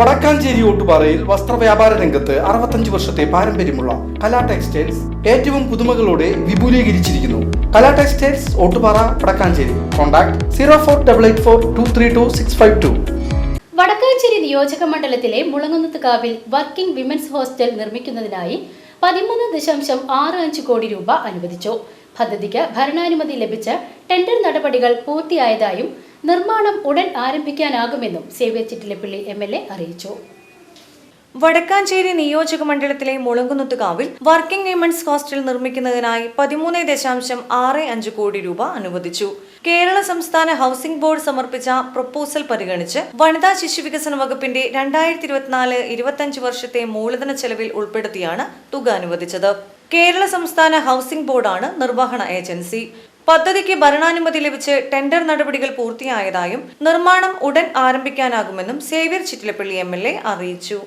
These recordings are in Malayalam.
വടക്കാഞ്ചേരി ഓട്ടുപാറയിൽ വസ്ത്രവ്യാപാര രംഗത്ത് അറുപത്തഞ്ച് വർഷത്തെ പാരമ്പര്യമുള്ള കലാ ടെക്സ്റ്റൈൽസ് ഏറ്റവും പുതുമകളോടെ വിപുലീകരിച്ചിരിക്കുന്നു. Kala textiles Ottupara Vadakkanchery. Contact zero four double eight four two three two six five two. Vadakkanchery നിയോജക മണ്ഡലത്തിലെ മുളങ്ങുന്നത്തുകാവിൽ വർക്കിംഗ് വിമൻസ് ഹോസ്റ്റൽ നിർമ്മിക്കുന്നതിനായി പതിമൂന്ന് ദശാംശം ആറ് അഞ്ച് കോടി രൂപ അനുവദിച്ചു. പദ്ധതിക്ക് ഭരണാനുമതി ലഭിച്ച ടെൻഡർ നടപടികൾ പൂർത്തിയായതായും നിർമ്മാണം ഉടൻ ആരംഭിക്കാനാകുമെന്നും സേവ്യ ചിറ്റിലപ്പള്ളി എം എൽ എ അറിയിച്ചു. വടക്കാഞ്ചേരി നിയോജക മണ്ഡലത്തിലെ മുളങ്കുന്നുത്തുകാവിൽ വർക്കിംഗ് വിമൻസ് ഹോസ്റ്റൽ നിർമ്മിക്കുന്നതിനായി പതിമൂന്ന് ദശാംശം ആറ് അഞ്ച് കോടി രൂപ അനുവദിച്ചു. കേരള സംസ്ഥാന ഹൗസിംഗ് ബോർഡ് സമർപ്പിച്ച പ്രപ്പോസൽ പരിഗണിച്ച് വനിതാ ശിശു വികസന വകുപ്പിന്റെ രണ്ടായിരത്തി ഇരുപത്തിനാല് ഇരുപത്തഞ്ച് വർഷത്തെ മൂലധന ചെലവിൽ ഉൾപ്പെടുത്തിയാണ് തുക അനുവദിച്ചത്. കേരള സംസ്ഥാന ഹൗസിംഗ് ബോർഡാണ് നിർവഹണ ഏജൻസി. പദ്ധതിക്ക് ഭരണാനുമതി ലഭിച്ച് ടെൻഡർ നടപടികൾ പൂർത്തിയായതായും നിർമ്മാണം ഉടൻ ആരംഭിക്കാനാകുമെന്നും സേവ്യർ ചിറ്റിലപ്പള്ളി എം അറിയിച്ചു.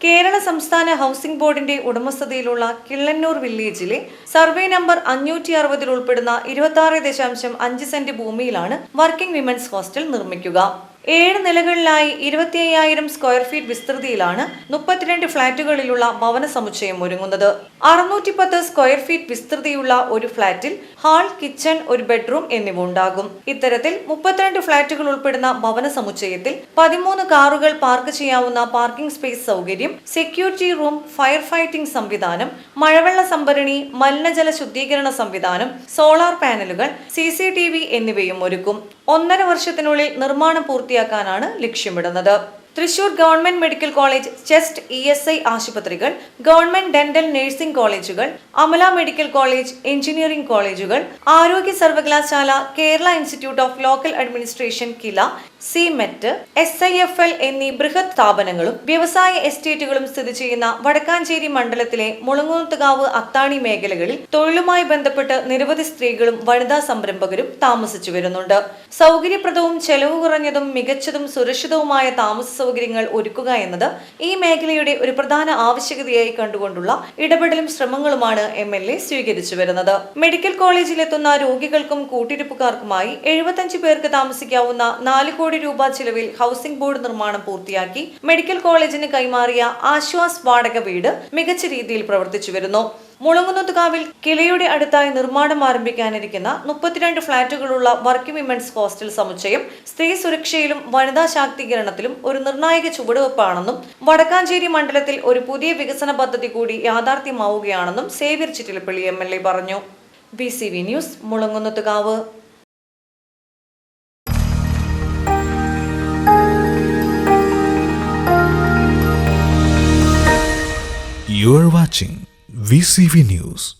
കേരള സംസ്ഥാന ഹൗസിംഗ് ബോർഡിന്റെ ഉടമസ്ഥതയിലുള്ള കിള്ളന്നൂർ വില്ലേജിലെ സർവേ നമ്പർ അഞ്ഞൂറ്റി അറുപതിൽ ഉൾപ്പെടുന്ന ഇരുപത്തി ആറ് ദശാംശം അഞ്ച് സെന്റ് ഭൂമിയിലാണ് വർക്കിംഗ് വിമൻസ് ഹോസ്റ്റൽ നിർമ്മിക്കുക. ഏഴ് നിലകളിലായി ഇരുപത്തി അയ്യായിരം സ്ക്വയർ ഫീറ്റ് വിസ്തൃതിയിലാണ് മുപ്പത്തിരണ്ട് ഫ്ളാറ്റുകളിലുള്ള ഭവന സമുച്ചയം ഒരുങ്ങുന്നത്. അറുന്നൂറ്റി പത്ത് സ്ക്വയർ ഫീറ്റ് വിസ്തൃതിയുള്ള ഒരു ഫ്ളാറ്റിൽ ഹാൾ കിച്ചൺ ഒരു ബെഡ്റൂം എന്നിവ ഉണ്ടാകും. ഇത്തരത്തിൽ മുപ്പത്തിരണ്ട് ഫ്ളാറ്റുകൾ ഉൾപ്പെടുന്ന ഭവന സമുച്ചയത്തിൽ പതിമൂന്ന് കാറുകൾ പാർക്ക് ചെയ്യാവുന്ന പാർക്കിംഗ് സ്പേസ് സൗകര്യം സെക്യൂരിറ്റി റൂം ഫയർ ഫൈറ്റിംഗ് സംവിധാനം മഴവെള്ള സംഭരണി മലിനജല ശുദ്ധീകരണ സംവിധാനം സോളാർ പാനലുകൾ സി എന്നിവയും ഒരുക്കും. ഒന്നര വർഷത്തിനുള്ളിൽ നിർമ്മാണം പൂർത്തിയാക്കാനാണ് ലക്ഷ്യമിടുന്നത്. Thrissur government medical college chest E S I ആശുപത്രികൾ ഗവൺമെന്റ് ഡെന്റൽ നഴ്സിംഗ് കോളേജുകൾ അമല മെഡിക്കൽ കോളേജ് എഞ്ചിനീയറിംഗ് കോളേജുകൾ ആരോഗ്യ സർവകലാശാല Kerala institute of local administration KILA CIMET S I F L എന്നീ ബൃഹത് സ്ഥാപനങ്ങളും വ്യവസായ എസ്റ്റേറ്റുകളും സ്ഥിതി ചെയ്യുന്ന വടക്കാഞ്ചേരി മണ്ഡലത്തിലെ മുളങ്ങൂത്തുകാവ് അത്താണി മേഖലകളിൽ തൊഴിലുമായി ബന്ധപ്പെട്ട് നിരവധി സ്ത്രീകളും വനിതാ സംരംഭകരും താമസിച്ചു വരുന്നുണ്ട്. സൗകര്യപ്രദവും ചെലവ് കുറഞ്ഞതും മികച്ചതും സുരക്ഷിതവുമായ താമസ സൗകര്യങ്ങൾ ഒരുക്കുക എന്നത് ഈ മേഖലയുടെ ഒരു പ്രധാന ആവശ്യകതയായി കണ്ടുകൊണ്ടുള്ള ഇടപെടലും ശ്രമങ്ങളുമാണ് എം എൽ എ സ്വീകരിച്ചു വരുന്നത്. മെഡിക്കൽ കോളേജിലെത്തുന്ന രോഗികൾക്കും കൂട്ടിരിപ്പുകാർക്കുമായി എഴുപത്തഞ്ച് പേർക്ക് താമസിക്കാവുന്ന നാല് കോടി രൂപ ചിലവിൽ ഹൗസിംഗ് ബോർഡ് നിർമ്മാണം പൂർത്തിയാക്കി മെഡിക്കൽ കോളേജിന് കൈമാറിയ ആശ്വാസ് വാടക വീട് മികച്ച രീതിയിൽ പ്രവർത്തിച്ചു വരുന്നു. മുളങ്ങുന്നത്തുകാവിൽ കിളയുടെ അടുത്തായി നിർമ്മാണം ആരംഭിക്കാനിരിക്കുന്ന മുപ്പത്തിരണ്ട് ഫ്ളാറ്റുകളുള്ള വർക്കിംഗ് വിമൻസ് ഹോസ്റ്റൽ സമുച്ചയം സ്ത്രീ സുരക്ഷയിലും വനിതാ ശാക്തീകരണത്തിലും ഒരു നിർണായക ചുവടുവെപ്പാണെന്നും വടക്കാഞ്ചേരി മണ്ഡലത്തിൽ ഒരു പുതിയ വികസന പദ്ധതി കൂടി യാഥാർത്ഥ്യമാവുകയാണെന്നും Xavier Chittilappilly M L A പറഞ്ഞു. B C V news Mulankunnathukavu watching VCV News.